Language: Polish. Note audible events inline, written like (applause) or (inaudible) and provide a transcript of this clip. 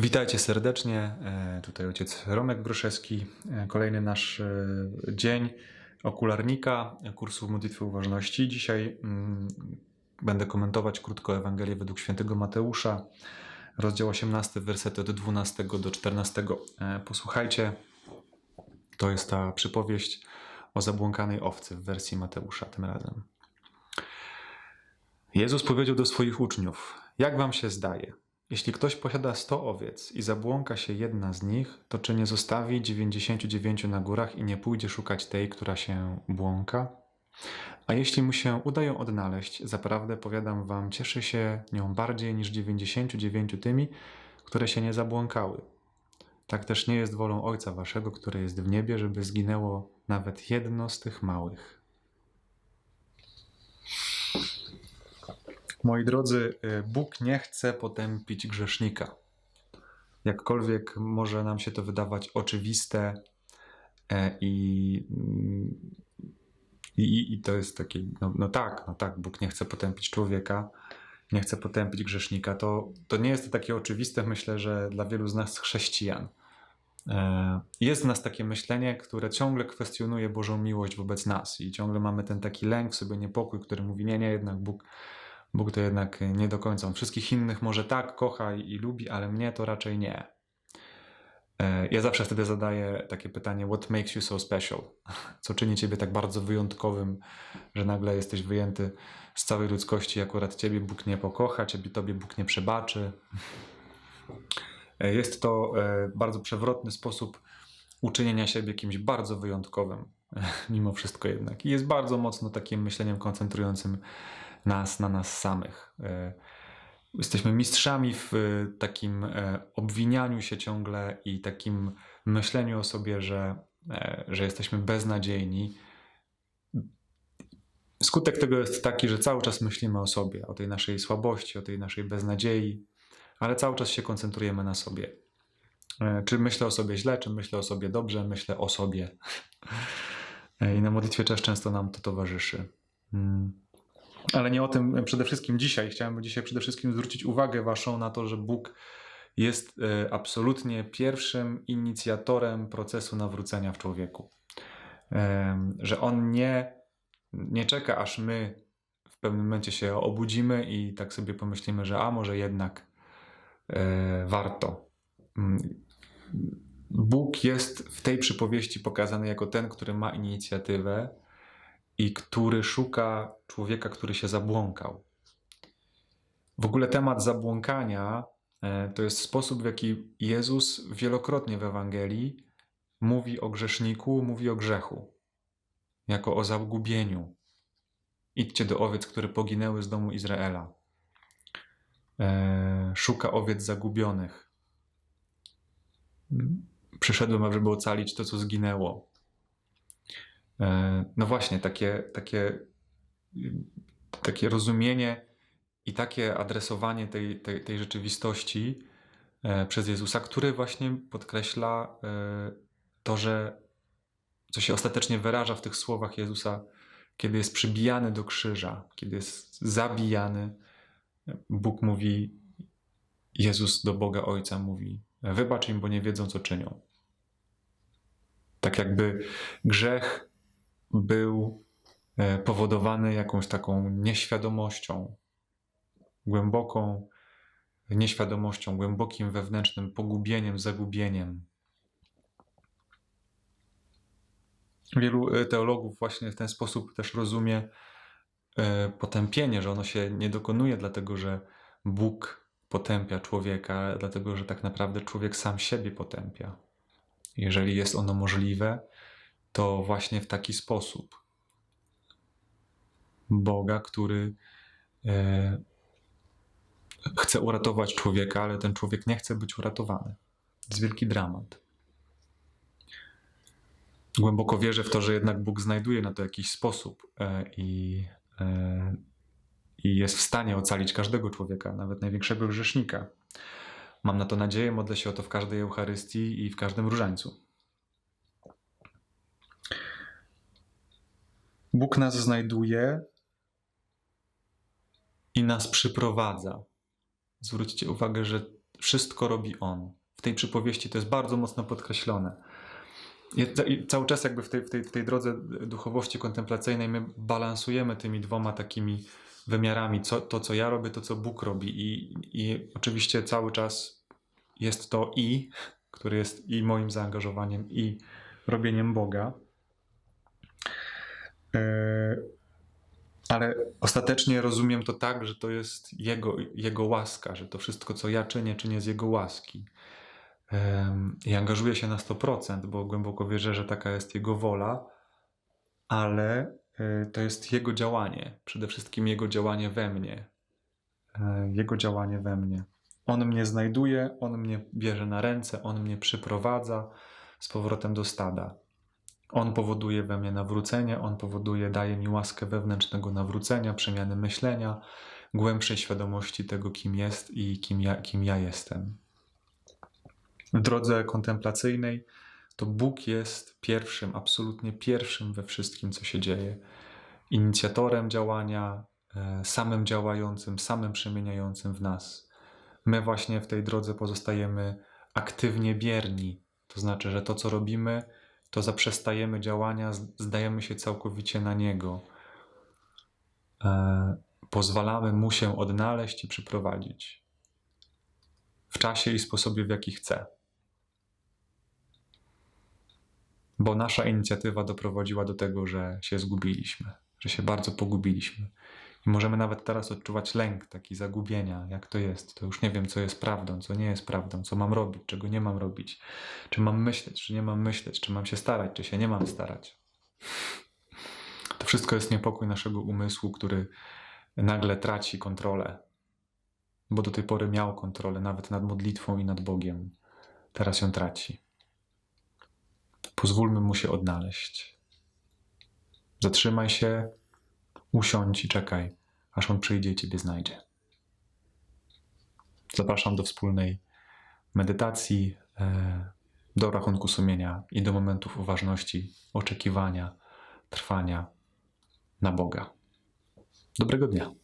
Witajcie serdecznie. E, Tutaj ojciec Romek Gruszewski. E, Kolejny nasz e, dzień okularnika kursu modlitwy uważności. Dzisiaj mm, będę komentować krótko Ewangelię według świętego Mateusza, rozdział 18, wersety od 12 do 14. E, Posłuchajcie, to jest ta przypowieść o zabłąkanej owcy w wersji Mateusza tym razem. Jezus powiedział do swoich uczniów: Jak wam się zdaje? Jeśli ktoś posiada 100 owiec i zabłąka się jedna z nich, to czy nie zostawi 99 na górach i nie pójdzie szukać tej, która się błąka? A jeśli mu się uda ją odnaleźć, zaprawdę powiadam wam, cieszy się nią bardziej niż 99 tymi, które się nie zabłąkały. Tak też nie jest wolą Ojca Waszego, który jest w niebie, żeby zginęło nawet jedno z tych małych. Moi drodzy, y, Bóg nie chce potępić grzesznika. Jakkolwiek może nam się to wydawać oczywiste e, i, mm, i, i to jest takie, no, no tak, no tak, Bóg nie chce potępić człowieka, nie chce potępić grzesznika, to, to nie jest to takie oczywiste, myślę, że dla wielu z nas chrześcijan. E, Jest w nas takie myślenie, które ciągle kwestionuje Bożą miłość wobec nas i ciągle mamy ten taki lęk w sobie, niepokój, który mówi, nie, nie, jednak Bóg Bóg to jednak nie do końca. On wszystkich innych może tak kocha i, lubi, ale mnie to raczej nie. E, Ja zawsze wtedy zadaję takie pytanie: What makes you so special? (laughs) Co czyni ciebie tak bardzo wyjątkowym, że nagle jesteś wyjęty z całej ludzkości, akurat ciebie Bóg nie pokocha, ciebie tobie Bóg nie przebaczy. E, Jest to e, bardzo przewrotny sposób uczynienia siebie kimś bardzo wyjątkowym, (laughs) mimo wszystko jednak. I jest bardzo mocno takim myśleniem koncentrującym nas na nas samych. E, Jesteśmy mistrzami w e, takim e, obwinianiu się ciągle i takim myśleniu o sobie, że, że jesteśmy beznadziejni. Skutek tego jest taki, że cały czas myślimy o sobie, o tej naszej słabości, o tej naszej beznadziei, ale cały czas się koncentrujemy na sobie. Czy myślę o sobie źle, czy myślę o sobie dobrze, myślę o sobie. (laughs) I na modlitwie też często nam to towarzyszy. Ale nie o tym przede wszystkim dzisiaj. Chciałem dzisiaj przede wszystkim zwrócić uwagę Waszą na to, że Bóg jest e, absolutnie pierwszym inicjatorem procesu nawrócenia w człowieku. Że On nie, nie czeka, aż my w pewnym momencie się obudzimy i tak sobie pomyślimy, że a może jednak e, warto. Mm, Bóg jest w tej przypowieści pokazany jako ten, który ma inicjatywę i który szuka człowieka, który się zabłąkał. W ogóle temat zabłąkania e, to jest sposób, w jaki Jezus wielokrotnie w Ewangelii mówi o grzeszniku, mówi o grzechu, jako o zagubieniu. Idźcie do owiec, które poginęły z domu Izraela. E, Szuka owiec zagubionych. Przyszedłem, żeby ocalić to, co zginęło. E, No właśnie, takie, takie, takie rozumienie i takie adresowanie tej, tej, tej rzeczywistości e, przez Jezusa, który właśnie podkreśla e, to, że co się ostatecznie wyraża w tych słowach Jezusa, kiedy jest przybijany do krzyża, kiedy jest zabijany. Bóg mówi, Jezus do Boga Ojca mówi: Wybacz im, bo nie wiedzą, co czynią. Tak jakby grzech był e, powodowany jakąś taką nieświadomością, głęboką nieświadomością, głębokim wewnętrznym pogubieniem, zagubieniem. Wielu e, teologów właśnie w ten sposób też rozumie e, potępienie, że ono się nie dokonuje dlatego, że Bóg potępia człowieka, dlatego, że tak naprawdę człowiek sam siebie potępia. Jeżeli jest ono możliwe, to właśnie w taki sposób. Boga, który e, chce uratować człowieka, ale ten człowiek nie chce być uratowany. To jest wielki dramat. Głęboko wierzę w to, że jednak Bóg znajduje na to jakiś sposób e, i, e, i jest w stanie ocalić każdego człowieka, nawet największego grzesznika. Mam na to nadzieję, modlę się o to w każdej Eucharystii i w każdym różańcu. Bóg nas znajduje i nas przyprowadza. Zwróćcie uwagę, że, wszystko robi On. W tej przypowieści to jest bardzo mocno podkreślone. I ca- i cały czas jakby w tej, w, tej, w tej drodze duchowości kontemplacyjnej my balansujemy tymi dwoma takimi wymiarami, co, to co ja robię, to co Bóg robi i, i oczywiście cały czas jest to i, który jest i moim zaangażowaniem i robieniem Boga. E, Ale ostatecznie rozumiem to tak, że to jest Jego, Jego łaska, że to wszystko, co ja czynię, czynię z Jego łaski. I angażuję się na 100%, bo głęboko wierzę, że taka jest Jego wola, ale e, to jest Jego działanie, przede wszystkim Jego działanie we mnie. E, Jego działanie we mnie. On mnie znajduje, On mnie bierze na ręce, On mnie przyprowadza z powrotem do stada. On powoduje we mnie nawrócenie, On powoduje, daje mi łaskę wewnętrznego nawrócenia, przemiany myślenia, głębszej świadomości tego, kim jest i kim ja, kim ja jestem. W drodze kontemplacyjnej to Bóg jest pierwszym, absolutnie pierwszym we wszystkim, co się dzieje. Inicjatorem działania, e, samym działającym, samym przemieniającym w nas. My właśnie w tej drodze pozostajemy aktywnie bierni. To znaczy, że to, co robimy, to zaprzestajemy działania, zdajemy się całkowicie na Niego. E, pozwalamy Mu się odnaleźć i przyprowadzić. W czasie i sposobie, w jaki chce. Bo nasza inicjatywa doprowadziła do tego, że się zgubiliśmy, że się bardzo pogubiliśmy. I możemy nawet teraz odczuwać lęk taki zagubienia, jak to jest. To już nie wiem, co jest prawdą, co nie jest prawdą, co mam robić, czego nie mam robić. Czy mam myśleć, czy nie mam myśleć, czy mam się starać, czy się nie mam starać. To wszystko jest niepokój naszego umysłu, który nagle traci kontrolę. Bo do tej pory miał kontrolę nawet nad modlitwą i nad Bogiem. Teraz ją traci. Pozwólmy mu się odnaleźć. Zatrzymaj się, usiądź i czekaj, aż on przyjdzie i ciebie znajdzie. Zapraszam do wspólnej medytacji, e, do rachunku sumienia i do momentów uważności, oczekiwania, trwania na Boga. Dobrego dnia.